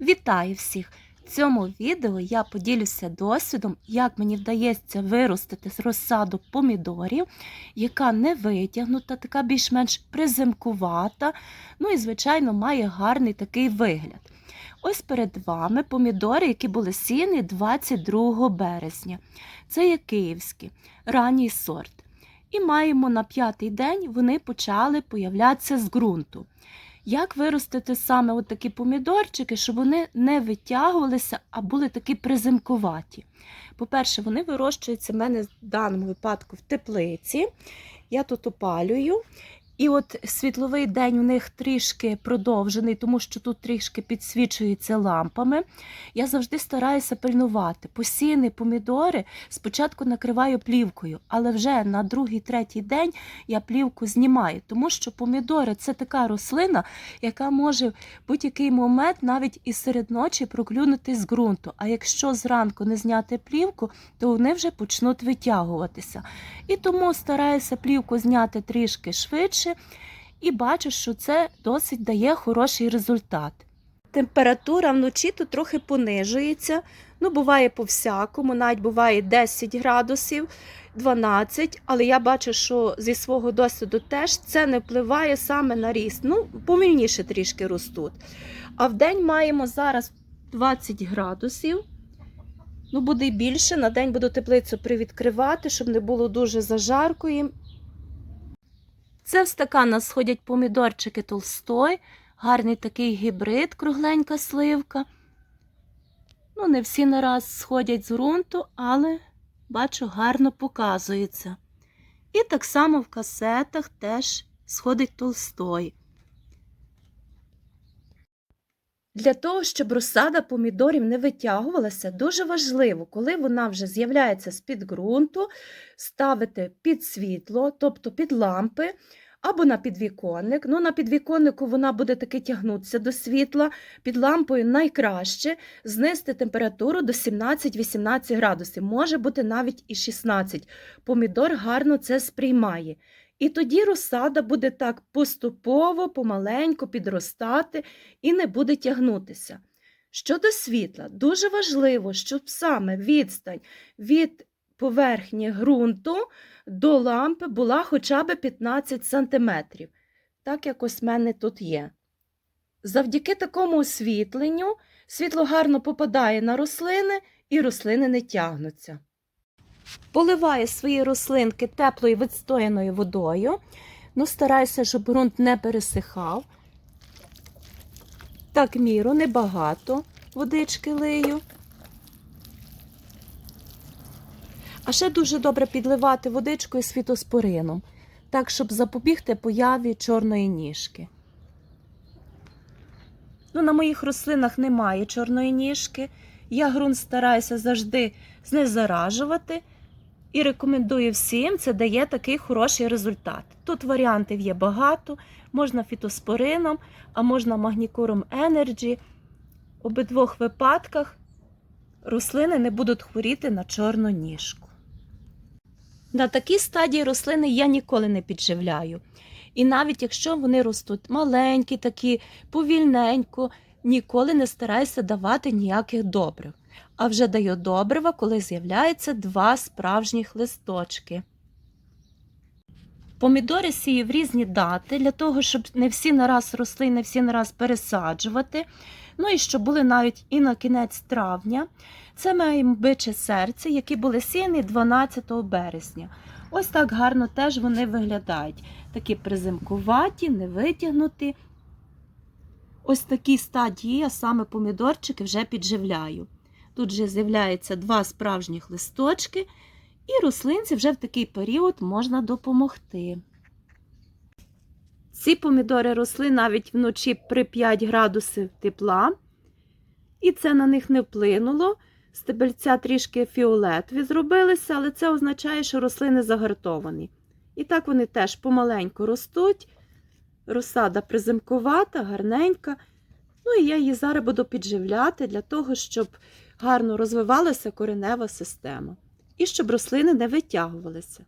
Вітаю всіх! В цьому відео я поділюся досвідом, як мені вдається виростити з розсаду помідорів, яка не витягнута, така більш-менш приземкувата, ну і, звичайно, має гарний такий вигляд. Ось перед вами помідори, які були сіяні 22 березня. Це є київські, ранній сорт. І маємо на п'ятий день вони почали появлятися з ґрунту. Як виростити саме от такі помідорчики, щоб вони не витягувалися, а були такі приземкуваті? По-перше, вони вирощуються в мене в даному випадку в теплиці. Я тут опалюю. І от світловий день у них трішки продовжений, тому що тут трішки підсвічується лампами. Я завжди стараюся пильнувати. Посіяні помідори спочатку накриваю плівкою, але вже на другий-третій день я плівку знімаю, тому що помідори це така рослина, яка може в будь-який момент навіть і серед ночі проклюнути з ґрунту. А якщо зранку не зняти плівку, то вони вже почнуть витягуватися. І тому стараюся плівку зняти трішки швидше і бачу, що це досить дає хороший результат. Температура вночі тут трохи понижується. Ну, буває по-всякому, навіть буває 10 градусів, 12, але я бачу, що зі свого досвіду теж це не впливає саме на ріст. Ну, повільніше трішки ростуть. А в день маємо зараз 20 градусів. Ну, буде більше. На день буду теплицю привідкривати, щоб не було дуже зажарко їм. Це в стакан сходять помідорчики толстой, гарний такий гібрид, кругленька сливка. Ну, не всі нараз сходять з ґрунту, але бачу, гарно показується. І так само в касетах теж сходить толстой. Для того, щоб розсада помідорів не витягувалася, дуже важливо, коли вона вже з'являється з-під ґрунту, ставити під світло, тобто під лампи, або на підвіконник. Ну, на підвіконнику вона буде таки тягнутися до світла. Під лампою найкраще знести температуру до 17-18 градусів, може бути навіть і 16. Помідор гарно це сприймає. І тоді розсада буде так поступово, помаленьку підростати і не буде тягнутися. Щодо світла, дуже важливо, щоб саме відстань від поверхні ґрунту до лампи була хоча б 15 см. Так як ось в мене тут є. Завдяки такому освітленню світло гарно попадає на рослини і рослини не тягнуться. Поливаю свої рослинки теплою відстояною водою. Ну, стараюся, щоб ґрунт не пересихав. Так, міру, небагато водички лию. А ще дуже добре підливати водичкою з фітоспорином, так, щоб запобігти появі чорної ніжки. Ну, на моїх рослинах немає чорної ніжки. Я ґрунт стараюся завжди знезаражувати. І рекомендую всім, це дає такий хороший результат. Тут варіантів є багато, можна фітоспорином, а можна магнікуром Energy. В обидвох випадках рослини не будуть хворіти на чорну ніжку. На такій стадії рослини я ніколи не підживляю. І навіть якщо вони ростуть маленькі, такі повільненько, ніколи не стараюся давати ніяких добрив. А вже даю добрива, коли з'являється два справжніх листочки. Помідори сію в різні дати, для того, щоб не всі нараз росли, не всі нараз пересаджувати. Ну і щоб були навіть і на кінець травня. Це маємо биче серце, які були сіяні 12 березня. Ось так гарно теж вони виглядають. Такі приземкуваті, не витягнуті. Ось такі стадії я саме помідорчики вже підживляю. Тут вже з'являються два справжніх листочки, і рослинці вже в такий період можна допомогти. Ці помідори росли навіть вночі при 5 градусів тепла, і це на них не вплинуло. Стебельця трішки фіолетові зробилися, але це означає, що рослини загартовані. І так вони теж помаленьку ростуть. Розсада приземкувата, гарненька. Ну і я її зараз буду підживляти для того, щоб гарно розвивалася коренева система і щоб рослини не витягувалися.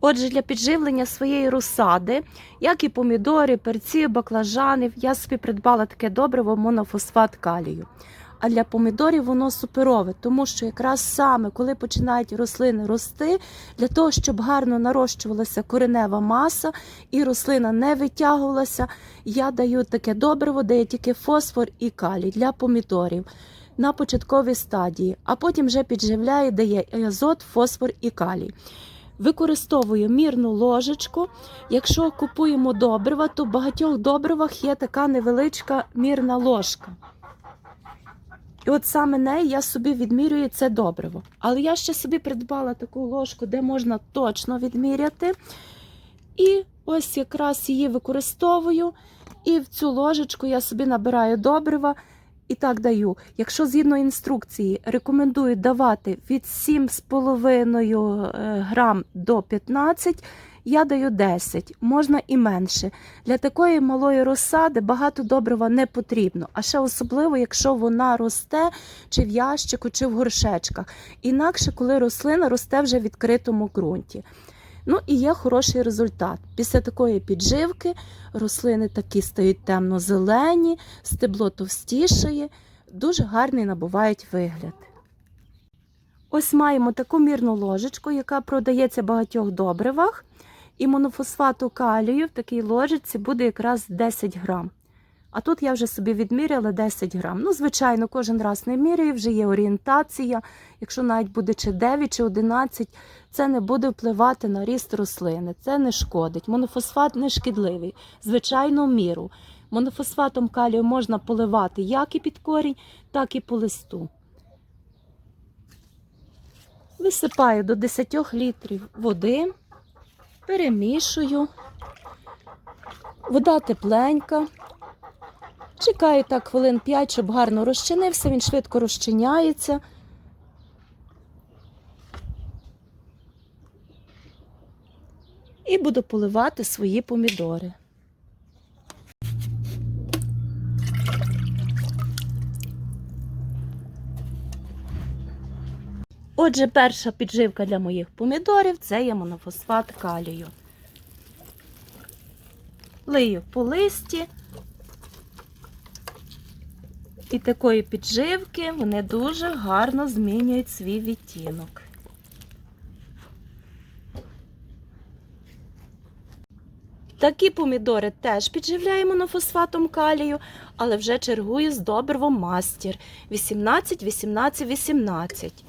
Отже, для підживлення своєї розсади, як і помідори, перці, баклажанів, я собі придбала таке добриво монофосфат калію. А для помідорів воно суперове, тому що якраз саме коли починають рослини рости, для того, щоб гарно нарощувалася коренева маса і рослина не витягувалася, я даю таке добриво, де є тільки фосфор і калій для помідорів на початковій стадії, а потім вже підживляю, де є азот, фосфор і калій. Використовую мірну ложечку. Якщо купуємо добрива, то в багатьох добривах є така невеличка мірна ложка. І от саме неї я собі відмірюю це добриво. Але я ще собі придбала таку ложку, де можна точно відміряти. І ось якраз її використовую. І в цю ложечку я собі набираю добрива і так даю. Якщо згідно інструкції рекомендую давати від 7,5 е, грам до 15, я даю 10, можна і менше. Для такої малої розсади багато добрива не потрібно, а ще особливо, якщо вона росте чи в ящику, чи в горшечках. Інакше, коли рослина росте вже в відкритому ґрунті. Ну і є хороший результат. Після такої підживки рослини такі стають темно-зелені, стебло товстішає, дуже гарний набувають вигляд. Ось маємо таку мірну ложечку, яка продається в багатьох добривах. І монофосфату калію в такій ложечці буде якраз 10 грам. А тут я вже собі відміряла 10 грам. Ну, звичайно, кожен раз не міряю, вже є орієнтація. Якщо навіть буде чи 9, чи 11, це не буде впливати на ріст рослини, це не шкодить. Монофосфат не шкідливий, звичайно, міру. Монофосфатом калію можна поливати як і під корінь, так і по листу. Висипаю до 10 літрів води, перемішую. Вода тепленька. Чекаю так хвилин 5, щоб гарно розчинився, він швидко розчиняється. І буду поливати свої помідори. Отже, перша підживка для моїх помідорів це є монофосфат калію. Лию по листі. І такої підживки вони дуже гарно змінюють свій відтінок. Такі помідори теж підживляємо монофосфатом калію, але вже чергую з добривом мастір 18, 18, 18.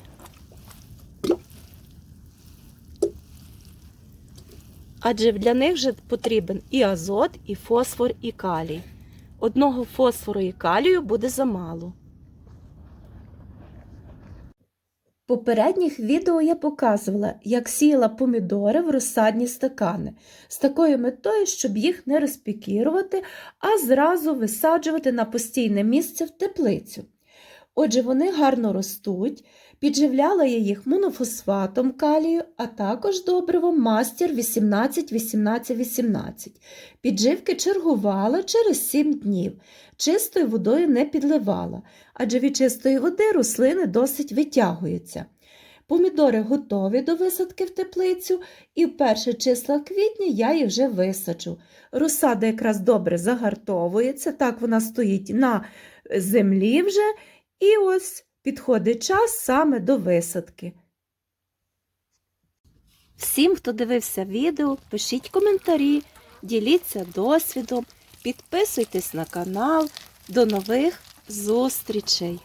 Адже для них вже потрібен і азот, і фосфор, і калій. Одного фосфору і калію буде замало. В попередніх відео я показувала, як сіяла помідори в розсадні стакани з такою метою, щоб їх не розпікірувати, а зразу висаджувати на постійне місце в теплицю. Отже, вони гарно ростуть, підживляла я їх монофосфатом калію, а також добривом мастер 18-18-18. Підживки чергувала через 7 днів. Чистою водою не підливала, адже від чистої води рослини досить витягуються. Помідори готові до висадки в теплицю, і в перше числа квітня я їх вже висаджу. Розсада якраз добре загартовується, так вона стоїть на землі вже. І ось підходить час саме до висадки. Всім, хто дивився відео, пишіть коментарі, діліться досвідом, підписуйтесь на канал. До нових зустрічей!